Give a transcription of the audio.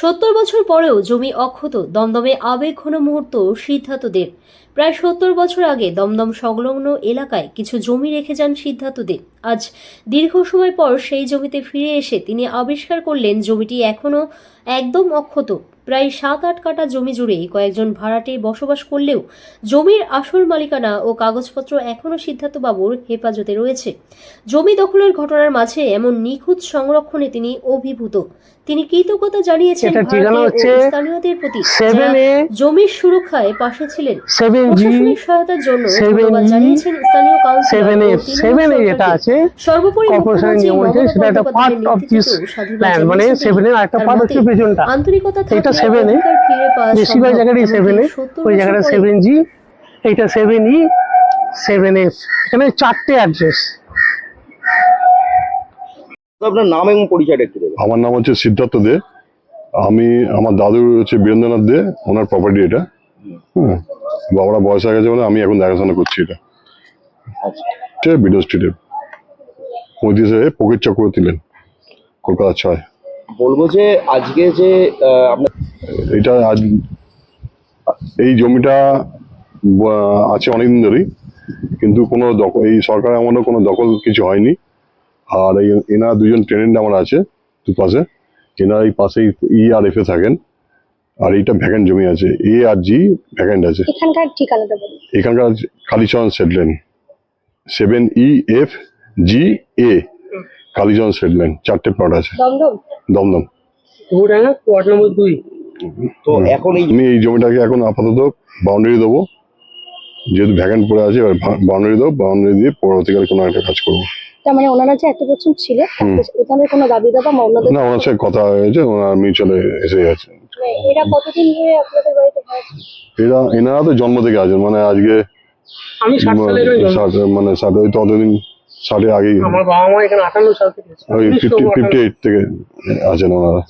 সত্তর বছর পরেও জমি অক্ষত দমদমে আবেগঘন মুহূর্ত সিদ্ধার্থদের। প্রায় সত্তর বছর আগে দমদম সংলগ্ন এলাকায় কিছু জমি রেখে যান সিদ্ধার্থদের। আজ দীর্ঘ সময় পর সেই জমিতে ফিরে এসে তিনি আবিষ্কার করলেন জমিটি এখনও একদম অক্ষত। প্রায় সাত আট কাটা জমি জুড়ে কয়েকজন ভাড়াটে বসবাস করলেও জমির আসল মালিকানা ও কাগজপত্র এখনও সিদ্ধার্থবাবুর হেফাজতে রয়েছে। জমি দখলের ঘটনার মাঝে এমন নিখুঁত সংরক্ষণে তিনি অভিভূত। তিনি কৃতজ্ঞতা জানিয়েছেন স্থানীয়দের প্রতি জমির সুরক্ষায় পাশে ছিলেন। প্রশাসনিক সহায়তার জন্য ধন্যবাদ জানিয়েছেন স্থানীয় কাউন্সিলর সর্বোপরি মুখ্যমন্ত্রী মমতা মানে পার্ট হচ্ছে পেছনটা। আন্তরিকতা এটা থাকলে 7A, অধিকার ফিরে পাওয়া বেশিরভাগ। জায়গায় সেভেন এ ওই জায়গাটা সেভেন জি এইটা সেভেন ই সেভেন এফ এখানে চারটে অ্যাড্রেস আপনার নাম এবং পরিচয়টা একটু দেবেন আমার নাম হচ্ছে সিদ্ধার্থ দে। আমি আমার দাদুর হচ্ছে বীরেন্দ্রনাথ দে ওনার প্রপার্টি এটা। হুম। বাবারা বয়স হয়ে গেছে বলে আমি এখন দেখাশোনা করছি এটা। আচ্ছা। বিডো স্ট্রিটে পঁয়ত্রিশে পকেট চক্রবর্তী লেন কলকাতা ছয়। বলব যে আজকে যে এটা আজ এই জমিটা আছে অনেকদিন ধরেই কিন্তু কোনো দখল এই সরকার এমনও কোনো দখল কিছু হয়নি। আর এই এনার দুজন টেনেন্ট আমার আছে দুপাশে। এনার এই পাশেই ই আর এফ এ থাকেন। আর এইটা ভ্যাকেন্ট জমি আছে। এ আর জি ভ্যাকেন্ট আছে। এখানকার ঠিকানাটা বলুন। এখানকার Kalicharan Seth Lane seven E F G A Kalicharan Seth Lane চারটে প্লট আছে। দমদম। দমদম ওয়ার্ড নম্বর দুই। তো এখন আমি এই জমিটাকে এখন আপাতত বাউন্ডারি দেবো। যেহেতু ভ্যাকেন্ট পড়ে আছে এবার বাউন্ডারি দেবো বাউন্ডারি দিয়ে পরবর্তীকালে কোনো একটা কাজ করব। তার মানে ওনারা যে এত বছর ছিল হুম। কোনো দাবি দাবা বা ওনাদের না ওনার সাথে কথা হয়েছে ওনার মিউচুয়ালে এসে গেছে। মানে এরা কতদিন ধরে আপনাদের বাড়িতে এরা এনারা তো জন্ম থেকে আছেন মানে আজকে আমি ষাট সালের মানে ষাট ওই ততদিন ষাটের আগেই আমার বাবা মা এখানে আটান্ন সাল থেকে ফিফটি এইট থেকে আছেন ওনারা।